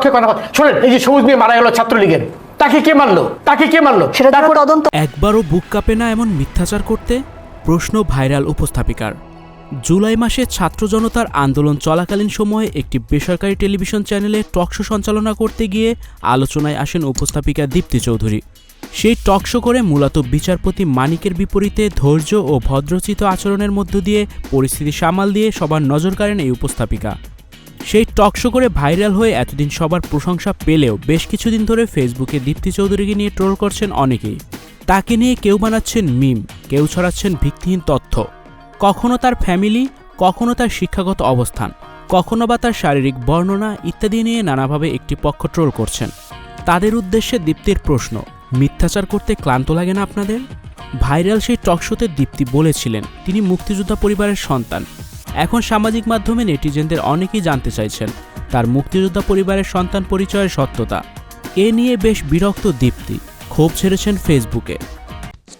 পক্ষে কথা বল- শোনেন এই যে সবুজ মেয়ে মারা গেল ছাত্রলীগের তাকে কে মারলো? তাকে কে মারলো? সেটা তারপর তদন্ত একবারও বুক কাঁপে না এমন মিথ্যাচার করতে? প্রশ্ন ভাইরাল উপস্থাপিকার। জুলাই মাসে ছাত্র জনতার আন্দোলন চলাকালীন সময়ে একটি বেসরকারি টেলিভিশন চ্যানেলে টকশো সঞ্চালনা করতে গিয়ে আলোচনায় আসেন উপস্থাপিকা দীপ্তি চৌধুরী। সেই টকশো করে মূলত বিচারপতি মানিকের বিপরীতে ধৈর্য ও ভদ্রচিত আচরণের মধ্য দিয়ে পরিস্থিতি সামাল দিয়ে সবার নজর কাড়েন এই উপস্থাপিকা। সেই টকশো করে ভাইরাল হয়ে এতদিন সবার প্রশংসা পেলেও বেশ কিছুদিন ধরে ফেসবুকে দীপ্তি চৌধুরীকে নিয়ে ট্রোল করছেন অনেকেই। তাকে নিয়ে কেউ বানাচ্ছেন মিম, কেউ ছড়াচ্ছেন ভিত্তিহীন তথ্য। কখনো তার ফ্যামিলি, কখনো তার শিক্ষাগত অবস্থান, কখনো বা তার শারীরিক বর্ণনা ইত্যাদি নিয়ে নানাভাবে একটি পক্ষ ট্রোল করছেন। তাদের উদ্দেশ্যে দীপ্তির প্রশ্ন, মিথ্যাচার করতে ক্লান্ত লাগে না আপনাদের? ভাইরাল সেই টকশোতে দীপ্তি বলেছিলেন, তিনি মুক্তিযোদ্ধা পরিবারের সন্তান। এখন সামাজিক মাধ্যমে নেটিজেনদের অনেকেই জানতে চাইছেন, তার মুক্তিযোদ্ধা পরিবারের সন্তান পরিচয়ের সত্যতা। এ নিয়ে বেশ বিরক্ত দীপ্তি, ক্ষোভ ছেড়েছেন ফেসবুকে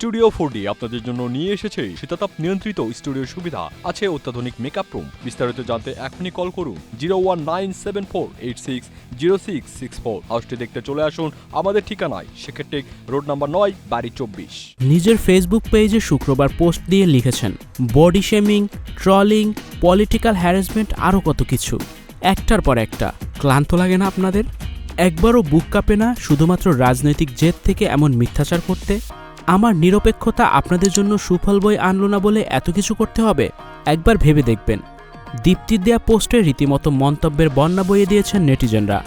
স্টুডিও ফোর আপনাদের জন্য নিয়ে এসেছে শীতাতাপ নিয়ন্ত্রিত স্টুডিওর সুবিধা। আছে অত্যাধুনিক মেকআপ রুম বিস্তারিত জানতে এখনই কল করুন zero one nine seven four eight six zero six six four হাউসটি দেখতে চলে আসুন আমাদের ঠিকানায়। সেক্ষেত্রে রোড নাম্বার নয়, বাড়ি চব্বিশ। নিজের ফেসবুক পেজে শুক্রবার পোস্ট দিয়ে লিখেছেন body shaming trolling political harassment আরও কত কিছু। একটার পর একটা, ক্লান্ত লাগে না আপনাদের? একবারও বুক কাঁপে না শুধুমাত্র রাজনৈতিক জেদ থেকে এমন মিথ্যাচার করতে? আমার নিরপেক্ষতা আপনাদের জন্য সুফল বই আনলো না বলে এত কিছু করতে হবে? একবার ভেবে দেখবেন। দীপ্তির দেয়া পোস্টে রীতিমতো মন্তব্যের বন্যা বইয়ে দিয়েছেন নেটিজেনরা।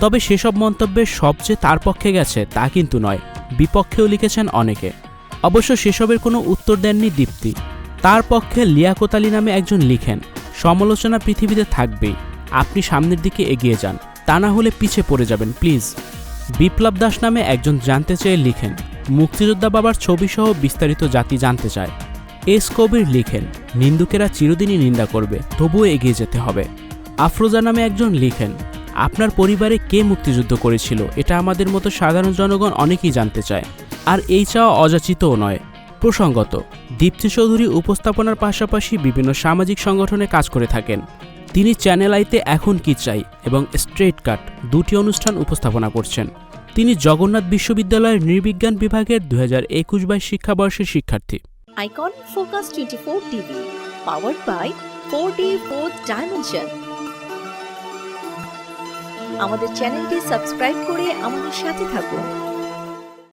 তবে সেসব মন্তব্যের সবচেয়ে তার পক্ষে গেছে তা কিন্তু নয়, বিপক্ষেও লিখেছেন অনেকে। অবশ্য সেসবের কোনো উত্তর দেননি দীপ্তি। তার পক্ষে লিয়াকত আলী নামে একজন লিখেন, সমালোচনা পৃথিবীতে থাকবেই। আপনি সামনের দিকে এগিয়ে যান। তা না হলে পিছে পড়ে যাবেন, প্লিজ। বিপ্লব দাস নামে একজন জানতে চেয়ে লিখেন মুক্তিযোদ্ধা বাবার ছবিসহ বিস্তারিত জাতি জানতে চায়। এস কবির লিখেন, নিন্দুকেরা চিরদিনই নিন্দা করবে, তবুও এগিয়ে যেতে হবে। আফরোজা নামে একজন লিখেন, আপনার পরিবারে কে মুক্তিযুদ্ধ করেছিল, এটা আমাদের মতো সাধারণ জনগণ অনেকেই জানতে চায়, আর এই চাওয়া অযাচিতও নয়। প্রসঙ্গত, দীপ্তি চৌধুরী উপস্থাপনার পাশাপাশি বিভিন্ন সামাজিক সংগঠনে কাজ করে থাকেন। তিনি চ্যানেল আইতে এখন কি চাই এবং স্ট্রেট কাট, দুটি অনুষ্ঠান উপস্থাপনা করছেন। তিনি জগন্নাথ বিশ্ববিদ্যালয়ের নৃবিজ্ঞান বিভাগের দু হাজার একুশ বাইশ শিক্ষাবর্ষের শিক্ষার্থী। Icon focus twenty four TV power by four D four dimension আমাদের চ্যানেলটি সাবস্ক্রাইব করে আমাদের সাথে থাকুন।